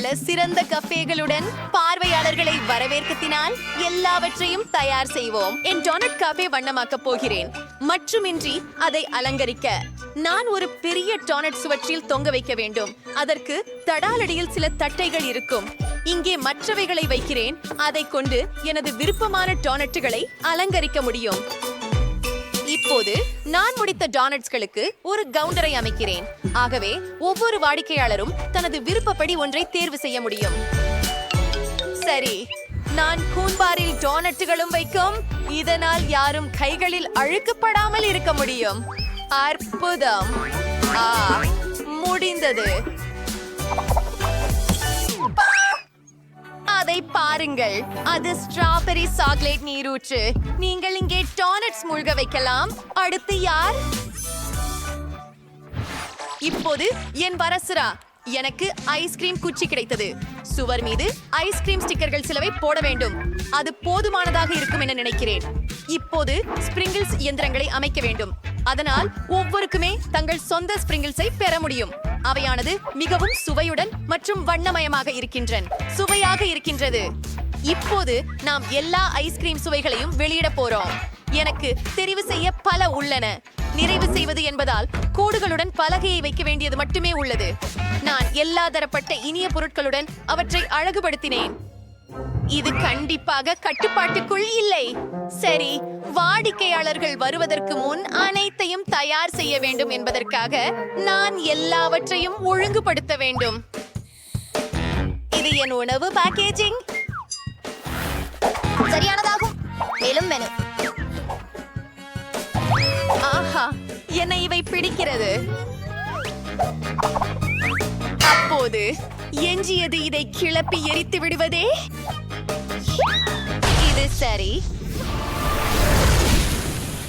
உள்ள சிறந்த கஃபேகளுடன் பார்வையாளர்களை வரவேற்கத்தினால் எல்லாவற்றையும் தயார் செய்வோம். என் டொனட் காஃபே வண்ணமாக்கப் போகிறேன். மற்றுமின்றி அதை அலங்கரிக்க நான் ஒரு பெரிய டொனட் சுவற்றில் தொங்க வைக்க வேண்டும். அதற்கு தடாலடியில் சில தட்டைகள் இருக்கும். இங்கே மற்றவைகளை வைக்கிறேன். அதை கொண்டு எனது விருப்பமான டொனட்டுகளை அலங்கரிக்க முடியும். இப்போது நான் முடித்த டானட்ஸ்களுக்கு ஒரு கவுண்டரை அமைக்கிறேன். ஆகவே ஒவ்வொரு வாடிக்கையாளரும் தனது விருப்பப்படி ஒன்றை தேர்வு செய்ய முடியும். சரி நான் கூன்பாரில் டோனட்டுகளும் வைக்கும். இதனால் யாரும் கைகளில் அழுக்குப்படாமல் இருக்க முடியும். அற்புதம். ஆ முடிந்தது. பாருங்கள். அது ஸ்ட்ராபெரி சாக்லேட் நீரூற்று. நீங்கள் இங்கே டானட்ஸ் மூழ்க வைக்கலாம். அடுத்து யார்? இப்போது என் வரசுரா எனக்கு ஐஸ்கிரீம் குச்சி கிடைத்தது. சுவர் மீது ஐஸ்கிரீம் ஸ்டிக்கர்கள் சிலவை போட வேண்டும். அது போதுமானதாக இருக்கும் என நினைக்கிறேன். இப்போது ஸ்பிரிங்கிள்ஸ் இயந்திரங்களை அமைக்க வேண்டும். அதனால் ஒவ்வொருக்குமே தங்கள் சொந்த ஸ்பிரிங்கிள்ஸை பெற முடியும். அவையானது மிகவும் சுவையுடன் மற்றும் வண்ணமயமாக இருக்கின்றன. சுவையாக இருக்கின்றது. இப்போது நாம் எல்லா ஐஸ்கிரீம் சுவைகளையும் வெளியிட போறோம். எனக்கு தெரிவு செய்ய பல உள்ளன. நிறைவு செய்வது என்பதால் கோடுகளுடன் பலகையை வைக்க வேண்டியது மட்டுமே உள்ளது. நான் எல்லா தரப்பட்ட இனிய பொருட்களுடன் அவற்றை அழகுபடுத்தினேன். இது கண்டிப்பாக கட்டுப்பாட்டுக்குள் இல்லை. சரி வாடிக்கையாளர்கள் வருவதற்கு முன் அனைத்தையும் தயார் செய்ய வேண்டும் என்பதற்காக நான் எல்லாவற்றையும் ஒழுங்குபடுத்த வேண்டும். இது என் உணவு பேக்கேஜிங் சரியானதாகும். மேலும் மெனு ஆஹா என்னை இவை பிடிக்கிறது. அப்போது எஞ்சியது இதை கிளப்பி எரித்து விடுவதே? இது சரி.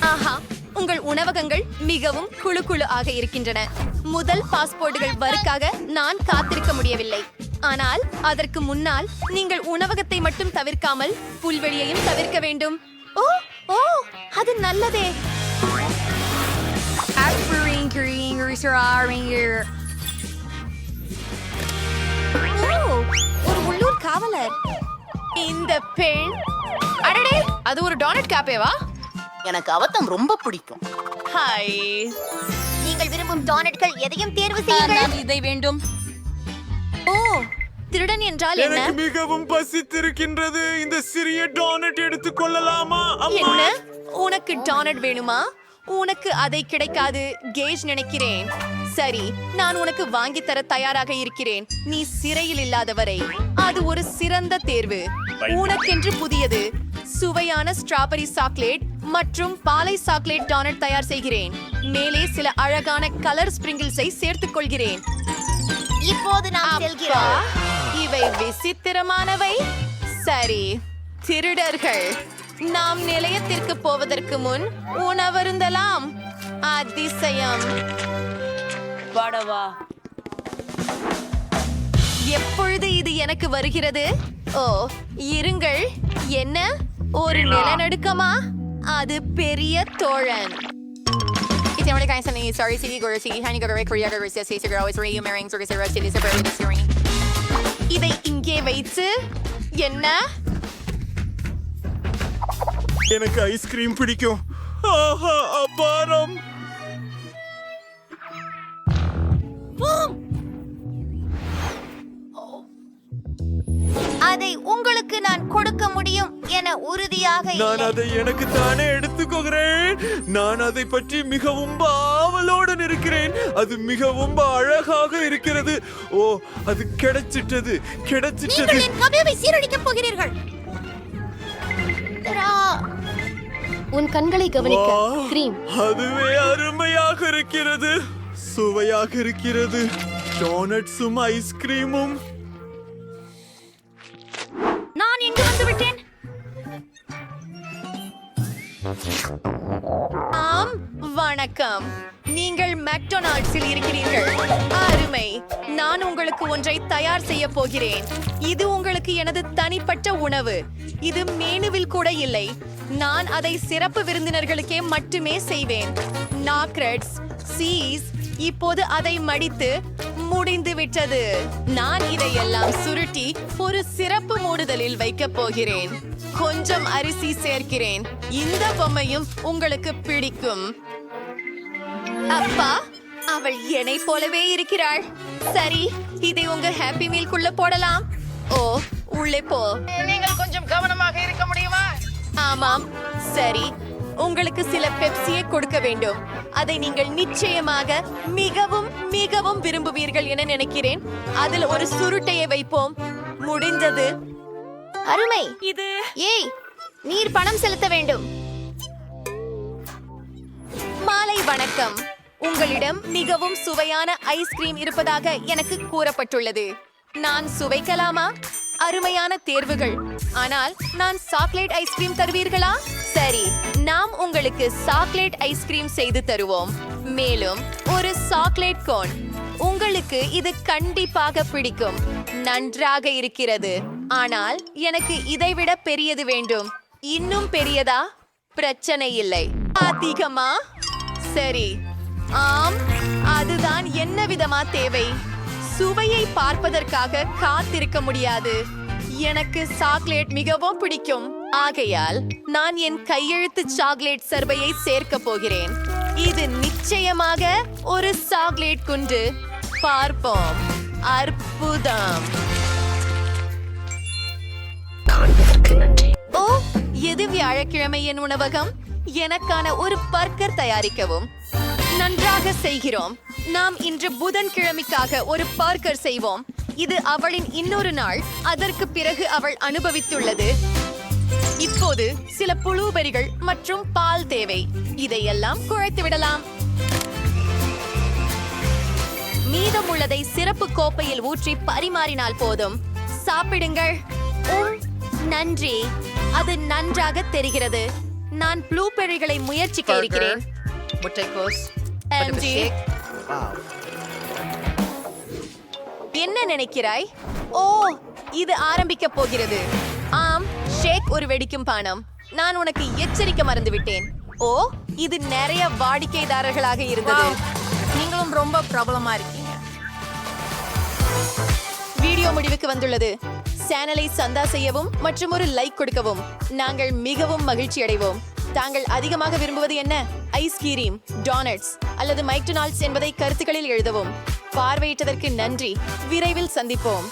ஆஹா உங்கள் உணவகங்கள் மிகவும் குழு குழு ஆக இருக்கின்றன. முதல் பாஸ்போர்ட்டுகள் வருக்காக நான் காத்திருக்க முடியவில்லை. ஆனால் அதற்கு முன்னால் நீங்கள் உணவகத்தை மட்டும் தவிர்க்காமல் புல்வெளியையும் தவிர்க்க வேண்டும். ஓ ஓ அது நல்லதே. ஒரு உள்ளூர் காவலர். இந்த பெண். அடடே அது ஒரு டோனட் காப்பேவா எனக்கு அவத்தம் ரொம்ப பிடிக்கும். ஹாய். நீங்கள் விரும்பும் டானட்கள் எதையும் தேர்வு செய்யுங்கள். இதை வேண்டும். ஓ திருடன் என்றால் என்ன? எனக்கு மிகவும் பசித்திருக்கின்றது. இந்த சிறிய டோனட் எடுத்துக் கொள்ளலாமா? அம்மா. என்ன? உனக்கு டானட் வேணுமா? உனக்கு அதை கிடைக்காது கேஜ் நினைக்கிறேன். சரி நான் உனக்கு வாங்கி தர தயாராக இருக்கிறேன். நீ சிறையில் இல்லாதவரை. அது ஒரு சிறந்த தேர்வு. உனக்கென்று புதியது. சுவையான ஸ்ட்ராபெரி சாக்லேட் மற்றும் பாலை சாக்லேட் டானட் தயார் செய்கிறேன். மேலே சில அழகான கலர் ஸ்பிரிங்கிள்ஸை சேர்த்துக் கொள்கிறேன். இப்போது நாம் அப்பா, செல்கிறோம். இவை விசித்திரமானவை. சரி திருடர்கள் நாம் நிலையத்திற்கு போவதற்கு முன் உணவருந்தலாம். அதிசயம். வடவா. எப்பொழுது இது எனக்கு வருகிறது? ஓ இருங்கள். என்ன? ஒரு நிலநடுக்கமா? அது பெரிய தோழன் Sorry City City Korea Always Marrying City இதை இங்கே வைத்து என்ன எனக்கு ஐஸ்கிரீம் பிடிக்கும் ஆஹா அபாரம் அதை உங்களுக்கு நான் கொடுக்க முடியும் என உறுதியாக நான். அதை எனக்கு தானே எடுத்துக்கொகிறேன் நான் அதை பற்றி மிகவும் ஆவலோடன் இருக்கிறேன் அது மிகவும் அழகாக இருக்கிறது. ஓ அது கிடைச்சிட்டது கிடைச்சிட்டது. கவிதை சீரழிக்கப் போகிறீர்கள். உன் கண்களை கவனிக்க கிரீம். அதுவே அருமையாக இருக்கிறது. சுவையாக இருக்கிறது. டோனட்ஸும் ஐஸ்கிரீமும். ஆம் வணக்கம். நீங்கள் மெக்டொனால்ட்ஸில் இருக்கிறீர்கள். அருமை. நான் உங்களுக்கு ஒன்றை தயார் செய்ய போகிறேன். இது உங்களுக்கு எனது தனிப்பட்ட உணவு. இது மேனுவில் கூட இல்லை. நான் அதை சிறப்பு விருந்தினர்களுக்கே மட்டுமே செய்வேன். நாக்ரெட்ஸ் சீஸ் இப்போது அதை மடித்து முடிந்து விட்டது. நான் இதையெல்லாம் சுருட்டி ஒரு சிறப்பு மூடுதலில் வைக்கப் போகிறேன். கொஞ்சம் அரிசி சேர்க்கிறேன். இந்த பொம்மையும் உங்களுக்கு பிடிக்கும். அப்பா அவள் என்னை போலவே இருக்கிறாள். சரி இதை உங்க ஹாப்பி மீல்குள்ள போடலாம். ஓ உள்ளே போ. நீங்கள் கொஞ்சம் கவனமாக இருக்க முடியுமா? ஆமாம். சரி உங்களுக்கு சில பெப்சியை கொடுக்க வேண்டும். அதை நீங்கள் நிச்சயமாக மிகவும் மிகவும் விரும்புவீர்கள் என நினைக்கிறேன். அதில் ஒரு சுருட்டையை வைப்போம். முடிந்தது. அருமை. இது ஏய் நீர் பணம் செலுத்த வேண்டும். மாலை வணக்கம். உங்களிடம் மிகவும் சுவையான ஐஸ்கிரீம் இருப்பதாக எனக்கு கூறப்பட்டுள்ளது. நான் சுவைக்கலாமா? அருமையான தேர்வுகள். ஆனால் நான் சாக்லேட் ஐஸ்கிரீம் தருவீர்களா? சரி நாம் உங்களுக்கு சாக்லேட் ஐஸ்கிரீம் செய்து தருவோம். மேலும் ஒரு சாக்லேட் கோன். உங்களுக்கு இது கண்டிப்பாக பிடிக்கும். நன்றாக இருக்கிறது. ஆனால் எனக்கு இதைவிட பெரியது வேண்டும். இன்னும் பெரியதா? பிரச்சனை இல்லை. அதிகமா? சரி. ஆம் அதுதான் என்ன விதமா தேவை? சுவையை பார்ப்பதற்காக காத்திருக்க முடியாது. எனக்கு சாக்லேட் மிகவும் பிடிக்கும். ஆகையால் நான் என் கையெழுத்து சாக்லேட் சர்வையை சேர்க்க போகிறேன். இது நிச்சயமாக ஒரு சாக்லேட் குண்டு. பார்ப்போம். அற்புதம். ஓ எது வியாழக்கிழமை என் உணவகம்? எனக்கான ஒரு பர்கர் தயாரிக்கவும். நன்றாக செய்கிறோம். நாம் இன்று புதன்கிழமைக்காக ஒரு பர்கர் செய்வோம். இது அவளின் இன்னொரு நாள். அதற்கு பிறகு அவள் அனுபவித்துள்ளது. இப்போது சில புளூபெரிகள் மற்றும் பால் தேவை. இதையெல்லாம் குழைத்து விடலாம். மீதமுள்ளதை சிறப்பு கோப்பையில் ஊற்றி பரிமாறினால் போதும். சாப்பிடுங்கள். நன்றி. அது நன்றாக தெரிகிறது. நான் ப்ளூபெரிகளை முயற்சிக்க இருக்கிறேன் முட்டைக்கோஸ். MG. என்ன நினைக்கிறாய்? ஓ இது ஆரம்பிக்க போகிறது. ஆம் ஷேக் ஒரு வெடிக்கும் பானம். நான் உனக்கு எச்சரிக்க மறந்துவிட்டேன். ஓ இது நிறைய வாடிக்கைதாரர்களாக இருந்தது. நீங்களும் ரொம்ப பிரபலமா இருக்கீங்க. வீடியோ முடிவுக்கு வந்துள்ளது. சேனலை சந்தா செய்யவும் மற்றும் ஒரு லைக் கொடுக்கவும் நாங்கள் மிகவும் மகிழ்ச்சி அடைவோம் தாங்கள் அதிகமாக விரும்புவது என்ன? ஐஸ்கிரீம் டோனட்ஸ் அல்லது மைக்டொனால்ட்ஸ் என்பதை கருத்துக்களில் எழுதவும். பார்வையிட்டதற்கு நன்றி. விரைவில் சந்திப்போம்.